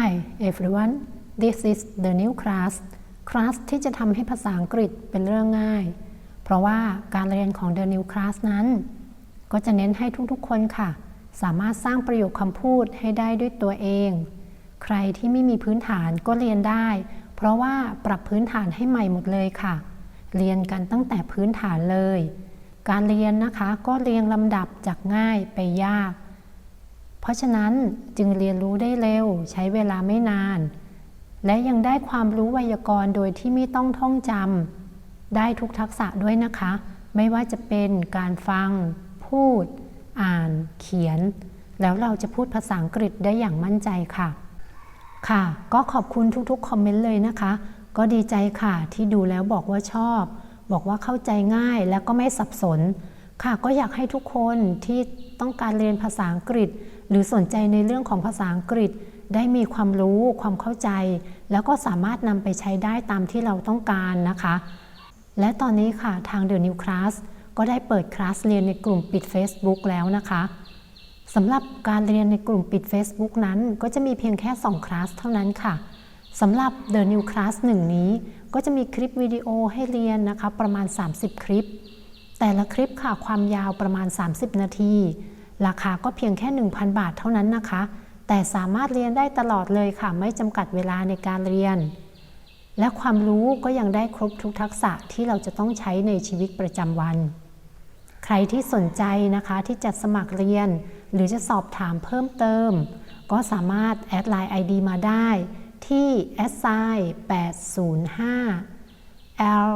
Hi everyone this is the new class คลาสที่จะทำให้ภาษาอังกฤษเป็นเรื่องง่าย เพราะว่าการเรียนของ the new class นั้น ก็จะเน้นให้ทุกๆคนค่ะ สามารถสร้างประโยคคำพูดให้ได้ด้วยตัวเอง ใครที่ไม่มีพื้นฐานก็เรียนได้ เพราะว่าปรับพื้นฐานให้ใหม่หมดเลยค่ะ เรียนกันตั้งแต่พื้นฐานเลย การเรียนนะคะก็เรียงลำดับจากง่ายไปยาก เพราะฉะนั้นจึงเรียนรู้ได้เร็ว ใช้เวลาไม่นาน และยังได้ความรู้ไวยากรณ์โดยที่ไม่ต้องท่องจำได้ทุกทักษะด้วยนะคะ ไม่ว่าจะเป็นการฟัง พูด อ่าน เขียน แล้วเราจะพูดภาษาอังกฤษได้อย่างมั่นใจค่ะ ค่ะ ก็ขอบคุณทุกๆคอมเมนต์เลยนะคะ ก็ดีใจค่ะที่ดูแล้วบอกว่าชอบ บอกว่าเข้าใจง่ายแล้วก็ไม่สับสนค่ะก็อยากให้ทุกคนที่ต้องการเรียนภาษาอังกฤษ หรือสนใจในเรื่องของภาษาอังกฤษ ได้มีความรู้ความเข้าใจ แล้วก็สามารถนำไปใช้ได้ตามที่เราต้องการนะคะ และตอนนี้ค่ะทาง The New Class ก็ได้เปิดคลาสเรียนในกลุ่มปิด Facebook แล้วนะคะสำหรับการเรียนในกลุ่มปิด Facebook นั้น ก็จะมีเพียงแค่ 2 คลาสเท่านั้นค่ะสำหรับ The New Class 1 นี้ ก็จะมีคลิปวิดีโอให้เรียนนะคะ ประมาณ 30 คลิป แต่ละคลิปค่ะความยาวประมาณ 30 นาที ราคาก็เพียงแค่ 1,000 บาทเท่านั้นนะคะ แต่สามารถเรียนได้ตลอดเลยค่ะ ไม่จำกัดเวลาในการเรียน และความรู้ก็ยังได้ครบทุกทักษะที่เราจะต้องใช้ในชีวิตประจำวัน ใครที่สนใจนะคะที่จะสมัครเรียน หรือจะสอบถามเพิ่มเติม ก็สามารถแอดไลน์ ID มาได้ที่ s i 805 L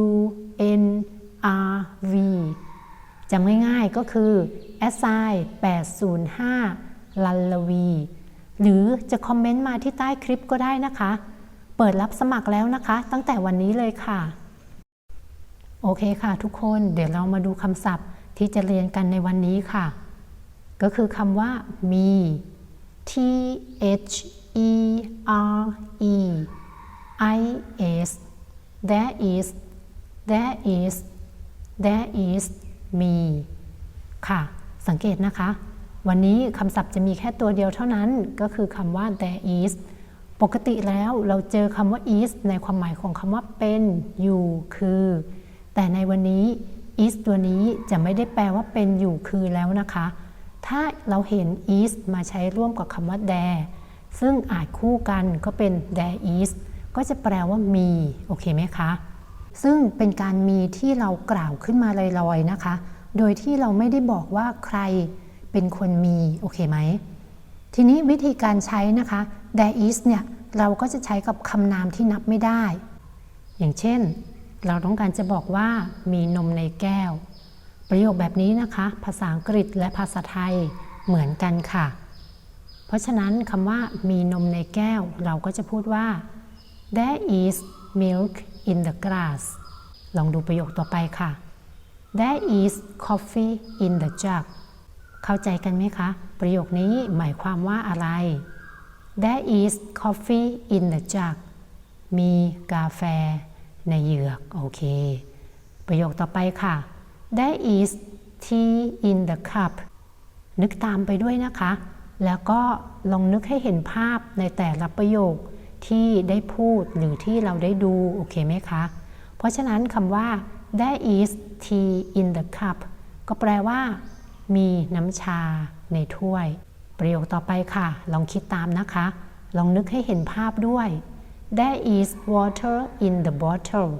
U N R V จำง่ายๆก็คือ assign 805ลันลวีหรือจะคอมเมนต์มาที่ใต้คลิปก็ได้นะคะ เปิดรับสมัครแล้วนะคะ ตั้งแต่วันนี้เลยค่ะ โอเคค่ะทุกคนเดี๋ยวเรามาดูคำศัพท์ที่จะเรียนกันในวันนี้ค่ะ ก็คือคำว่า มี T H E R E I S there is there is there is me ค่ะ สังเกตนะคะ วันนี้คำศัพท์จะมีแค่ตัวเดียวเท่านั้นก็คือคำว่า there is ปกติแล้วเราเจอคำว่า is ในความหมายของคำว่าเป็น อยู่ คือ แต่ในวันนี้ is ตัวนี้จะไม่ได้แปลว่าเป็นอยู่คือแล้วนะคะ ถ้าเราเห็น is มาใช้ร่วมกับคำว่า there ซึ่งอาจคู่กันก็เป็น there is ก็จะแปลว่ามี โอเคไหมคะ ซึ่งเป็นการมีที่เรากล่าวขึ้นมาลอยๆนะคะ โดยที่เราไม่ได้บอกว่าใครเป็นคนมี โอเคไหม ทีนี้วิธีการใช้นะคะ there is เนี่ยเราก็จะใช้กับคำนามที่นับไม่ได้ อย่างเช่น เราต้องการจะบอกว่ามีนมในแก้ว ประโยคแบบนี้นะคะ ภาษาอังกฤษและภาษาไทยเหมือนกันค่ะ เพราะฉะนั้นคำว่ามีนมในแก้ว เราก็จะพูดว่า there is milk in the glass ลองดูประโยคต่อไปค่ะ there is coffee in the jug เข้าใจกันไหมคะ ประโยคนี้หมายความว่าอะไร there is coffee in the jug มีกาแฟในเหยือก โอเค ประโยคต่อไปค่ะ there is tea in the cup นึกตามไปด้วยนะคะ แล้วก็ลองนึกให้เห็นภาพในแต่ละประโยค ที่ได้พูดหรือที่เราได้ดู โอเคไหมคะ เพราะฉะนั้นคำว่า there is tea in the cup ก็แปลว่า มีน้ำชาในถ้วย ประโยคต่อไปค่ะ ลองคิดตามนะคะ ลองนึกให้เห็นภาพด้วย there is water in the bottle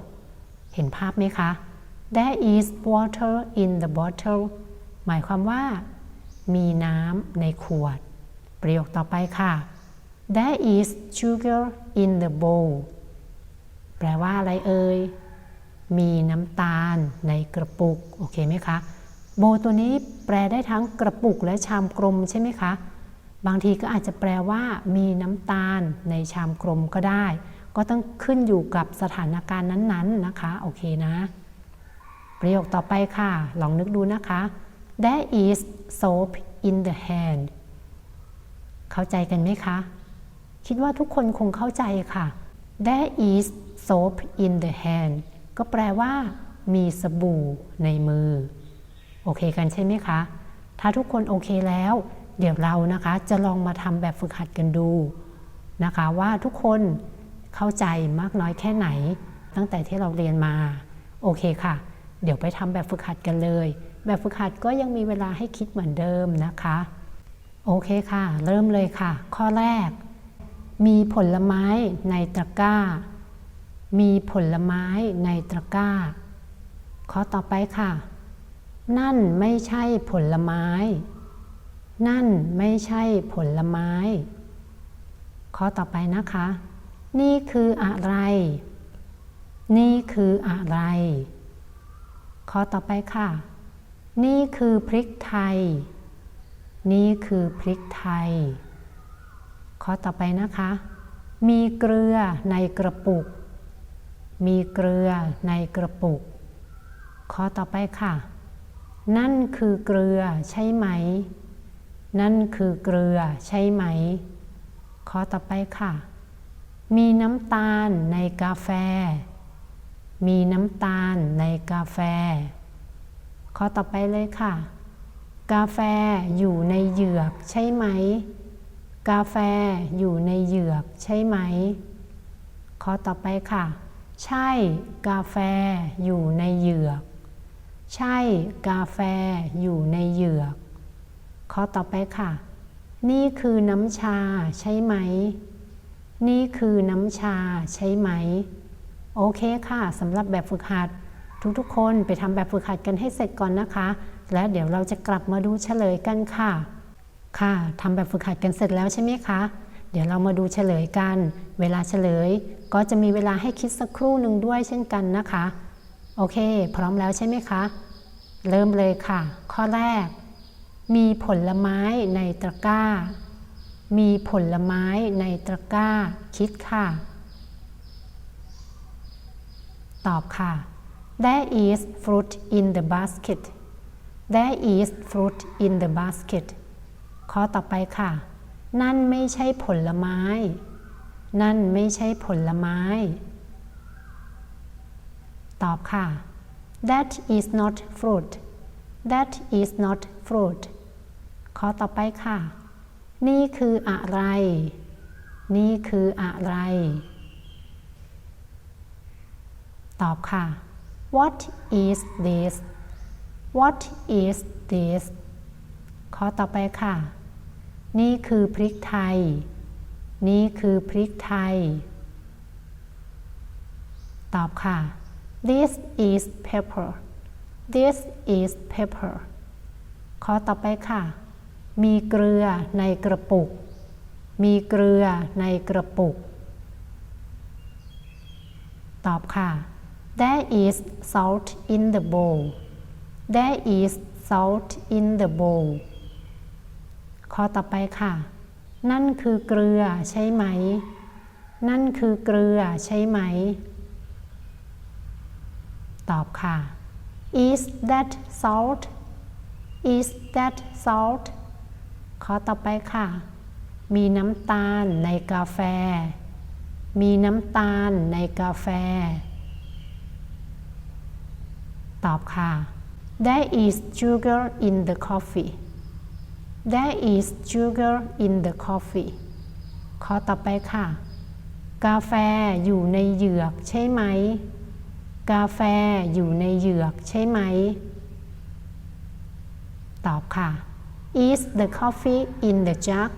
เห็นภาพไหมคะ there is water in the bottle หมายความว่า มีน้ำในขวด ประโยคต่อไปค่ะ there is sugar in the bowl แปลว่าอะไรเอ่ย มีน้ำตาลในกระปุก โอเคไหมคะ โบตัวนี้แปลได้ทั้งกระปุกและชามกลมใช่ไหมคะ บางทีก็อาจจะแปลว่ามีน้ำตาลในชามกลมก็ได้ ก็ต้องขึ้นอยู่กับสถานการณ์นั้นๆนะคะ โอเคนะ ประโยคต่อไปค่ะ ลองนึกดูนะคะ there is soap in the hand เข้าใจกันไหมคะ คิดว่าทุกคนคงเข้าใจค่ะ there is soap in the hand ก็แปลว่ามีสบู่ในมือ โอเคกันใช่ไหมคะ ถ้าทุกคนโอเคแล้ว เดี๋ยวเรานะคะจะลองมาทำแบบฝึกหัดกันดูนะคะว่าทุกคนเข้าใจมากน้อยแค่ไหน ตั้งแต่ที่เราเรียนมา โอเคค่ะ เดี๋ยวไปทำแบบฝึกหัดกันเลย แบบฝึกหัดก็ยังมีเวลาให้คิดเหมือนเดิมนะคะ โอเคค่ะ เริ่มเลยค่ะ ข้อแรก มีผลไม้ในตะกร้า มีผลไม้ในตะกร้า ข้อต่อไปค่ะ นั่นไม่ใช่ผลไม้ นั่นไม่ใช่ผลไม้ ข้อต่อไปนะคะ นี่คืออะไร นี่คืออะไร ข้อต่อไปค่ะ นี่คือพริกไทย นี่คือพริกไทย ข้อต่อไปนะคะ มีเกลือในกระปุก มีเกลือในกระปุก ข้อต่อไปค่ะ นั่นคือเกลือใช่ไหม นั่นคือเกลือใช่ไหม ข้อต่อไปค่ะ มีน้ำตาลในกาแฟ มีน้ำตาลในกาแฟ ข้อต่อไปเลยค่ะ กาแฟอยู่ในเหยือกใช่ไหม กาแฟอยู่ในเหยือกใช่ไหม ข้อต่อไปค่ะ ใช่กาแฟอยู่ในเหยือก ใช่กาแฟอยู่ในเหยือก ข้อต่อไปค่ะ นี่คือน้ำชาใช่ไหม นี่คือน้ำชาใช่ไหม โอเคค่ะสำหรับแบบฝึกหัด ทุกๆ คนไปทำแบบฝึกหัดกันให้เสร็จก่อนนะคะ และเดี๋ยวเราจะกลับมาดูเฉลยกันค่ะ ค่ะทำแบบฝึกหัดกันเสร็จแล้วใช่ไหมคะ เดี๋ยวเรามาดูเฉลยกัน เวลาเฉลยก็จะมีเวลาให้คิดสักครู่หนึ่งด้วยเช่นกันนะคะ โอเค พร้อมแล้วใช่ไหมคะ เริ่มเลยค่ะ ข้อแรก มีผลไม้ในตะกร้า มีผลไม้ในตะกร้า คิดค่ะ ตอบค่ะ There is fruit in the basket There is fruit in the basket ข้อต่อไปค่ะ นั่นไม่ใช่ผลไม้ นั่นไม่ใช่ผลไม้ ตอบค่ะ That is not fruit That is not fruit ข้อต่อไปค่ะ นี่คืออะไร นี่คืออะไร ตอบค่ะ What is this What is this ข้อต่อไปค่ะ นี่คือพริกไทย นี่คือพริกไทย ตอบค่ะ This is pepper This is pepper ข้อต่อไปค่ะ มีเกลือในกระปุก มีเกลือในกระปุก ตอบค่ะ There is salt in the bowl There is salt in the bowl ข้อต่อไปค่ะ นั่นคือเกลือใช่ไหม นั่นคือเกลือใช่ไหม ตอบค่ะ Is that salt Is that salt ข้อต่อไปค่ะ มีน้ำตาลในกาแฟ มีน้ำตาลในกาแฟ ตอบค่ะ There is sugar in the coffee There is sugar in the coffee ข้อต่อไปค่ะ กาแฟอยู่ในเหยือกใช่ไหม กาแฟอยู่ในเหยือกใช่ไหม ตอบค่ะ Is the coffee in the jug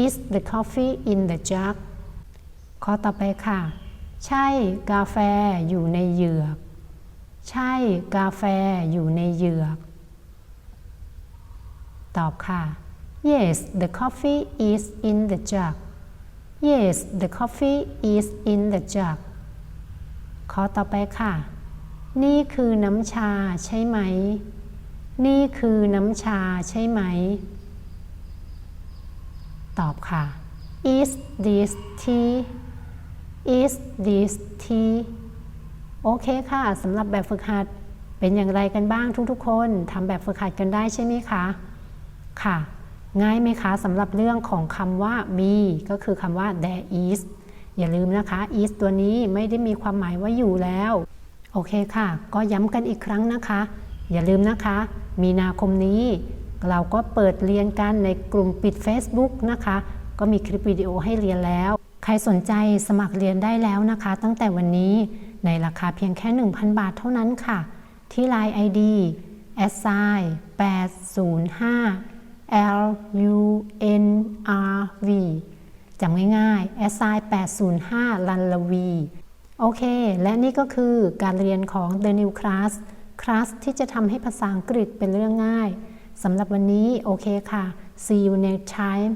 Is the coffee in the jug ข้อต่อไปค่ะ ใช่กาแฟอยู่ในเหยือก ใช่กาแฟอยู่ในเหยือก ตอบค่ะ Yes the coffee is in the jug Yes the coffee is in the jug ขอต่อไปค่ะ นี่คือน้ำชาใช่ไหม นี่คือน้ำชาใช่ไหม ตอบค่ะ Is this tea Is this tea โอเคค่ะสำหรับแบบฝึกหัดเป็นอย่างไรกันบ้างทุกๆคนทำแบบฝึกหัดกันได้ใช่ไหมคะ ค่ะ ง่ายไหมคะสำหรับเรื่องของคำว่ามีก็คือคำว่า there is อย่าลืมนะคะ is ตัวนี้ไม่ได้มีความหมายว่าอยู่แล้ว โอเคค่ะ ก็ย้ำกันอีกครั้งนะคะ อย่าลืมนะคะ มีนาคมนี้ เราก็เปิดเรียนกันในกลุ่มปิด Facebook นะคะ ก็มีคลิปวิดีโอให้เรียนแล้ว ใครสนใจสมัครเรียนได้แล้วนะคะ ตั้งแต่วันนี้ในราคาเพียงแค่ 1,000 บาทเท่านั้นค่ะ ที่ Line ID s i 805 L U N R V จำง่ายๆ assign 805 ลันลวี โอเค และนี่ก็คือการเรียนของ The New Class คลาสที่จะทำให้ภาษาอังกฤษเป็นเรื่องง่าย สำหรับวันนี้โอเคค่ะ see you next time